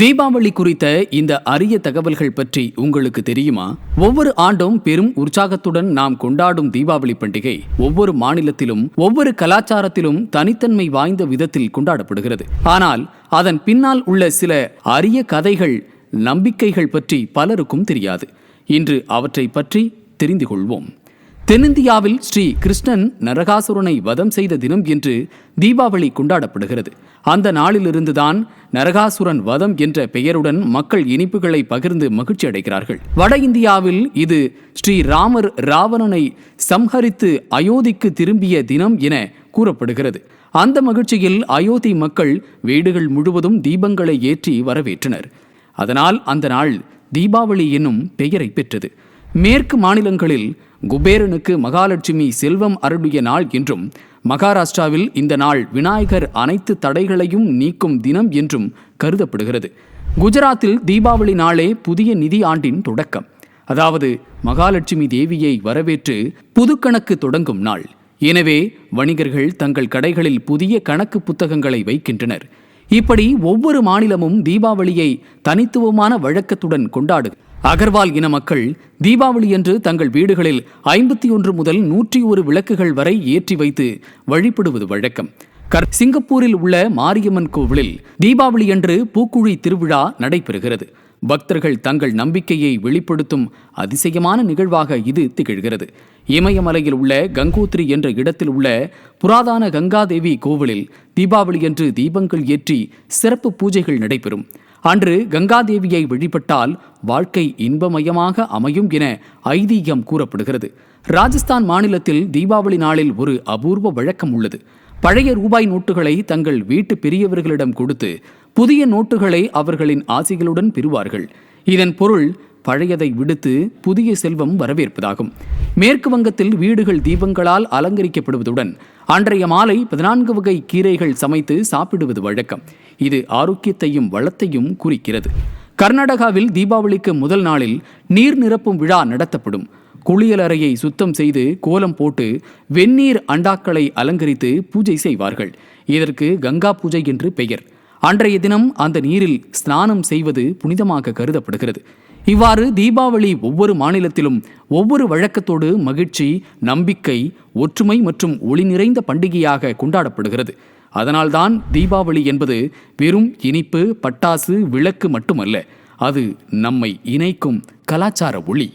தீபாவளி குறித்த இந்த அரிய தகவல்கள் பற்றி உங்களுக்கு தெரியுமா? ஒவ்வொரு ஆண்டும் பெரும் உற்சாகத்துடன் நாம் கொண்டாடும் தீபாவளி பண்டிகை ஒவ்வொரு மாநிலத்திலும் ஒவ்வொரு கலாச்சாரத்திலும் தனித்தன்மை வாய்ந்த விதத்தில் கொண்டாடப்படுகிறது. ஆனால் அதன் பின்னால் உள்ள சில அரிய கதைகள் நம்பிக்கைகள் பற்றி பலருக்கும் தெரியாது. இன்று அவற்றை பற்றி தெரிந்து கொள்வோம். தென்னிந்தியாவில் ஸ்ரீ கிருஷ்ணன் நரகாசுரனை வதம் செய்த தினம் என்று தீபாவளி கொண்டாடப்படுகிறது. அந்த நாளிலிருந்துதான் நரகாசுரன் வதம் என்ற பெயருடன் மக்கள் இனிப்புகளை பகிர்ந்து மகிழ்ச்சி அடைகிறார்கள். வட இந்தியாவில் இது ஸ்ரீ ராமர் ராவணனை சம்ஹரித்து அயோத்திக்கு திரும்பிய தினம் என கூறப்படுகிறது. அந்த மகிழ்ச்சியில் அயோத்தி மக்கள் வீடுகள் முழுவதும் தீபங்களை ஏற்றி வரவேற்றனர். அதனால் அந்த நாள் தீபாவளி என்னும் பெயரை பெற்றது. மேற்கு மாநிலங்களில் குபேரனுக்கு மகாலட்சுமி செல்வம் அருளிய நாள் என்றும் மகாராஷ்டிராவில் இந்த நாள் விநாயகர் அனைத்து தடைகளையும் நீக்கும் தினம் என்றும் கருதப்படுகிறது. குஜராத்தில் தீபாவளி நாளே புதிய நிதி ஆண்டின் தொடக்கம். அதாவது மகாலட்சுமி தேவியை வரவேற்று புதுக்கணக்கு தொடங்கும் நாள். எனவே வணிகர்கள் தங்கள் கடைகளில் புதிய கணக்கு புத்தகங்களை வைக்கின்றனர். இப்படி ஒவ்வொரு மாநிலமும் தீபாவளியை தனித்துவமான வழக்கத்துடன் கொண்டாடு அகர்வால் இன மக்கள் தீபாவளி என்று தங்கள் வீடுகளில் ஐம்பத்தி ஒன்று முதல் நூற்றி ஒரு விளக்குகள் வரை ஏற்றி வைத்து வழிபடுவது வழக்கம். கர் சிங்கப்பூரில் உள்ள மாரியம்மன் கோவிலில் தீபாவளியன்று பூக்குழி திருவிழா நடைபெறுகிறது. பக்தர்கள் தங்கள் நம்பிக்கையை வெளிப்படுத்தும் அதிசயமான நிகழ்வாக இது திகழ்கிறது. இமயமலையில் உள்ள கங்கோத்ரி என்ற இடத்தில் உள்ள புராதான கங்காதேவி கோவிலில் தீபாவளியன்று தீபங்கள் ஏற்றி சிறப்பு பூஜைகள் நடைபெறும். அன்று கங்காதேவியை வழிபட்டால் வாழ்க்கை இன்பமயமாக அமையும் என ஐதீகம் கூறப்படுகிறது. ராஜஸ்தான் மாநிலத்தில் தீபாவளி நாளில் ஒரு அபூர்வ வழக்கம் உள்ளது. பழைய ரூபாய் நோட்டுகளை தங்கள் வீட்டு பெரியவர்களிடம் கொடுத்து புதிய நோட்டுகளை அவர்களின் ஆசைகளுடன் பெறுவார்கள். இதன் பொருள் பழையதை விடுத்து புதிய செல்வம் வரவேற்பதாகும். மேற்கு வங்கத்தில் வீடுகள் தீபங்களால் அலங்கரிக்கப்படுவதுடன் அன்றைய மாலை பதினான்கு வகை கீரைகள் சமைத்து சாப்பிடுவது வழக்கம். இது ஆரோக்கியத்தையும் வளத்தையும் குறிக்கிறது. கர்நாடகாவில் தீபாவளிக்கு முதல் நாளில் நீர் நிரப்பும் விழா நடத்தப்படும். குளியலறையை சுத்தம் செய்து கோலம் போட்டு வெந்நீர் அண்டாக்களை அலங்கரித்து பூஜை செய்வார்கள். இதற்கு கங்கா பூஜை என்று பெயர். அன்றைய தினம் அந்த நீரில் ஸ்நானம் செய்வது புனிதமாக கருதப்படுகிறது. இவ்வாறு தீபாவளி ஒவ்வொரு மாநிலத்திலும் ஒவ்வொரு வழக்கத்தோடு மகிழ்ச்சி நம்பிக்கை ஒற்றுமை மற்றும் ஒளி நிறைந்த பண்டிகையாக கொண்டாடப்படுகிறது. அதனால்தான் தீபாவளி என்பது வெறும் இனிப்பு பட்டாசு விளக்கு மட்டுமல்ல அது நம்மை இணைக்கும் கலாச்சார ஒளி.